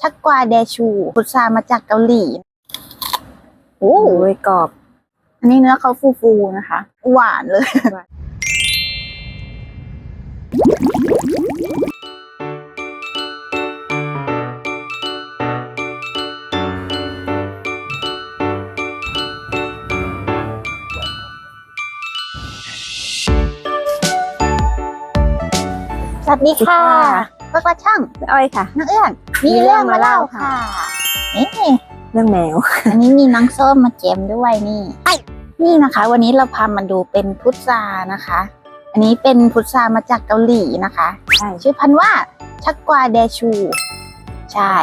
ชักกวาเดชูพุทรามาจากเกาหลีโอ้โอ้ยกรอบ อันนี้เนื้อเขาฟูๆนะคะ หวานเลย สวัสดีค่ะ พวกเราช่างไม่อ้อยค่ะ น้องเอื้อนมีมีเรื่เรื่อองงมามาเล่าเล่าค่ะค่ะนี่เรื่องแมว อันนี้มีน้องส้มมาเจมด้วยนี่นี่นะคะ วันนี้เราพามาดูเป็นพุทรานะคะ อันนี้เป็นพุทรามาจากเกาหลีนะคะใช่ชื่อพันธุ์ว่าชักกวาเดชู ใช่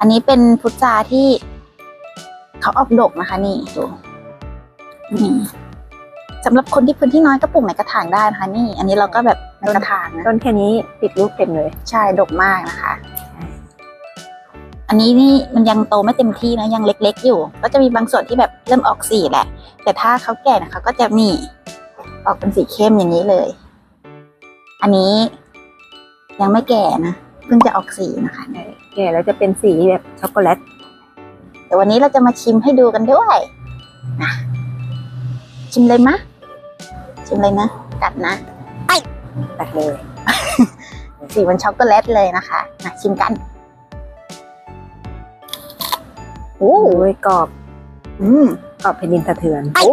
อันนี้เป็นพุทราที่เขาออกดกนะคะ นี่ดูนี่ สำหรับคนที่พื้นที่น้อยก็ปลูกในกระถางได้นะคะนี่ อันนี้เราก็แบบในกระถางนะต้นแค่นี้ติดลูกเต็มเลย ใช่ดกมากนะคะ อันนี้นี่มันยังโตไม่เต็มที่นะยังเล็ก ๆ อยู่ ก็จะมีบางส่วนที่แบบเริ่มออกสีแหละ แต่ถ้าเขาแก่นะเขาก็จะนี่ออกเป็นสีเข้มอย่างนี้เลย อันนี้ยังไม่แก่นะเพิ่งจะออกสีนะคะแก่แล้วจะเป็นสีแบบช็อกโกแลตเดี๋ยววันนี้เราจะมาชิมให้ดูกันด้วยนะชิมเลยมะ ชิมเลยนะ กัดนะตัดเลย สีมันช็อกโกแลตเลยนะคะนะชิมกันโอ้โอ้ยกรอบ อืมกรอบแผ่นดินสะเทือนโอ้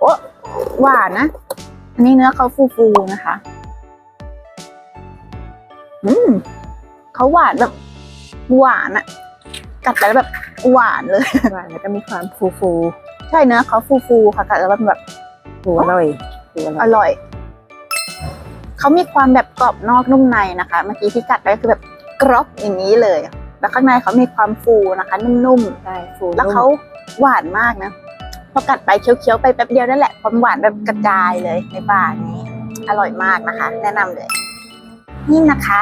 โอ้หวานนะ อันนี้เนื้อเขาฟูๆนะคะ อืมเขาหวานแบบหวานอะกัดไปแล้วแบบหวานเลยหวานแล้วก็มีความฟูฟูใช่เนื้อเขาฟูๆค่ะกัดแล้วแบบ ๆฟูอร่อยฟูอร่ออยร่อย เขามีความแบบกรอบนอกนุ่มในนะคะ เมื่อกี้ที่กัดไปคือแบบกรอบอย่างนี้เลย แล้วข้างในเขามีความฟูนะคะ นุ่มๆใช่ฟูแล้วเขาหวานมากนะพอกัดไปเคี้ยวๆไปแป๊บเดียวนั่นแหละความหวานแบบกระจายเลยในปากนี้ อร่อยมากนะคะ แนะนำเลย นี่นะคะ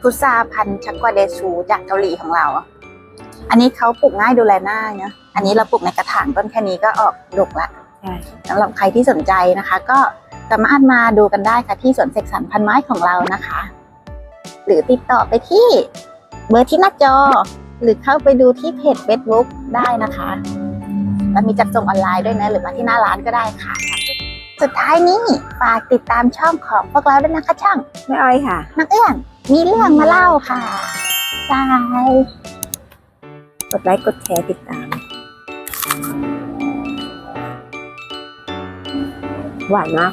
พุทราพันธุ์ชักกวาเดชูจากเกาหลีของเรา อันนี้เขาปลูกง่ายดูแลง่ายนะอันนี้เราปลูกในกระถางต้นแค่นี้ก็ออกดกละใช่ สำหรับใครที่สนใจนะคะ ก็สามารถมาดูกันได้ค่ะที่สวนเสกสรรพันไม้ของเรานะคะ หรือติดต่อไปที่เบอร์ที่หน้าจอ หรือเข้าไปดูที่เพจ Facebook ได้นะคะแล้วมีจัดส่งออนไลน์ด้วยนะหรือมาที่หน้าร้านก็ได้ค่ะ สุดท้ายนี้ฝากติดตามช่องของพวกเราด้วยนะคะช่องไม่อ้อยค่ะ นักเอื้อนมีเรื่องมาเล่าค่ะบายกดไลค์กดแชร์ติดตาม หวานมาก